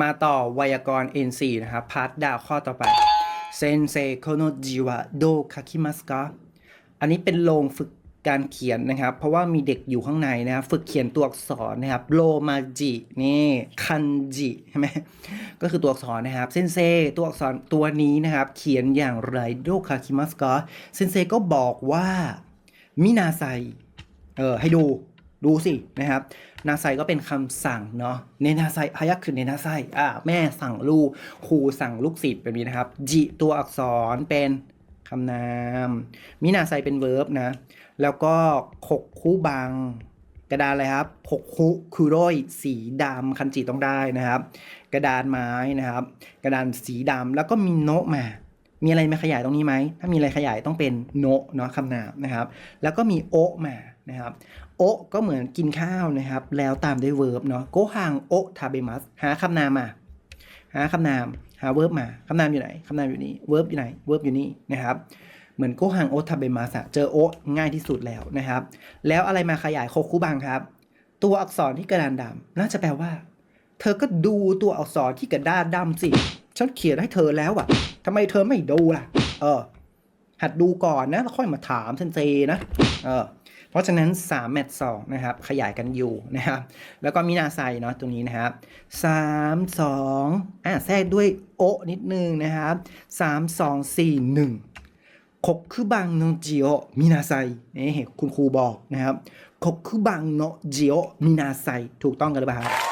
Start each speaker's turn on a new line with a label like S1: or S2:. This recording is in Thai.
S1: มาต่อไวยากรณ์ N4 นะครับพาร์ทดาวข้อต่อไปเซนเซโคโนจิวะโดคาคิมัสกะอันนี้เป็นโรงฝึกการเขียนนะครับ เพราะว่ามีเด็กอยู่ข้างในนะครับฝึกเขียนตัวอักษรนะครับโรมาจินี่คันจิใช่ไหมก็คือตัวอักษรนะครับเซนเซตัวอักษรตัวนี้นะครับ เขียนอย่างไรโดคาคิมัสกะเซนเซก็บอกว่ามินาไซเออให้ดู ดูสินะครับ นาไซก็เป็นคำสั่งเนาะเนนาไซฮายักคือเนนาไซอ่าแม่สั่งลูกครูสั่งลูกศิษย์แบบนี้นะครับ จิตัวอักษรเป็นคำนาม มินาไซเป็นเวิร์บนะ แล้วก็คกคู่บังกระดานอะไรครับคกคุคือโรยสีดำคันจิต้องได้นะครับ กระดานไม้นะครับ กระดานสีดำแล้วก็มีโนะมา มีอะไรมาขยายตรงนี้ไหม ถ้ามีอะไรขยายต้องเป็นโนะเนาะคำนามนะครับ แล้วก็มีโอะมา นะครับโอก็เหมือนกินข้าวนะครับ แล้วตามด้วยเวิร์บเนาะโกฮังโอทาเบมัสหาคำนามมา หาคำนามหาเวิร์บมาคำนามอยู่ไหนคำนามอยู่นี่เวิร์บอยู่ไหนเวิร์บอยู่นี่นะครับเหมือนโกฮังโอทาเบมัสเจอโอง่ายที่สุดแล้วนะครับ แล้วอะไรมาขยายโคคุบังครับ ตัวอักษรที่กระดานดำน่าจะแปลว่า เธอก็ดูตัวอักษรที่กระดานดำสิฉันเขียนให้เธอแล้วอะทำไมเธอไม่ดูล่ะ เออ หัดดูก่อนนะแล้วค่อยมาถามเซนเซนะเออเพราะฉะนั้น 3 แมทสองนะครับ ขยายกันอยู่นะครับ แล้วก็มินาไซเนาะตรงนี้นะครับ 3 2อะแทรกด้วยโอนิดนึงนะครับ 3 2 4 1คกคือบังโนจิโอมินาไซนี่คุณครูบอกนะครับคกคือบังโนจิโอมินาไซถูกต้องกันหรือเปล่าครับ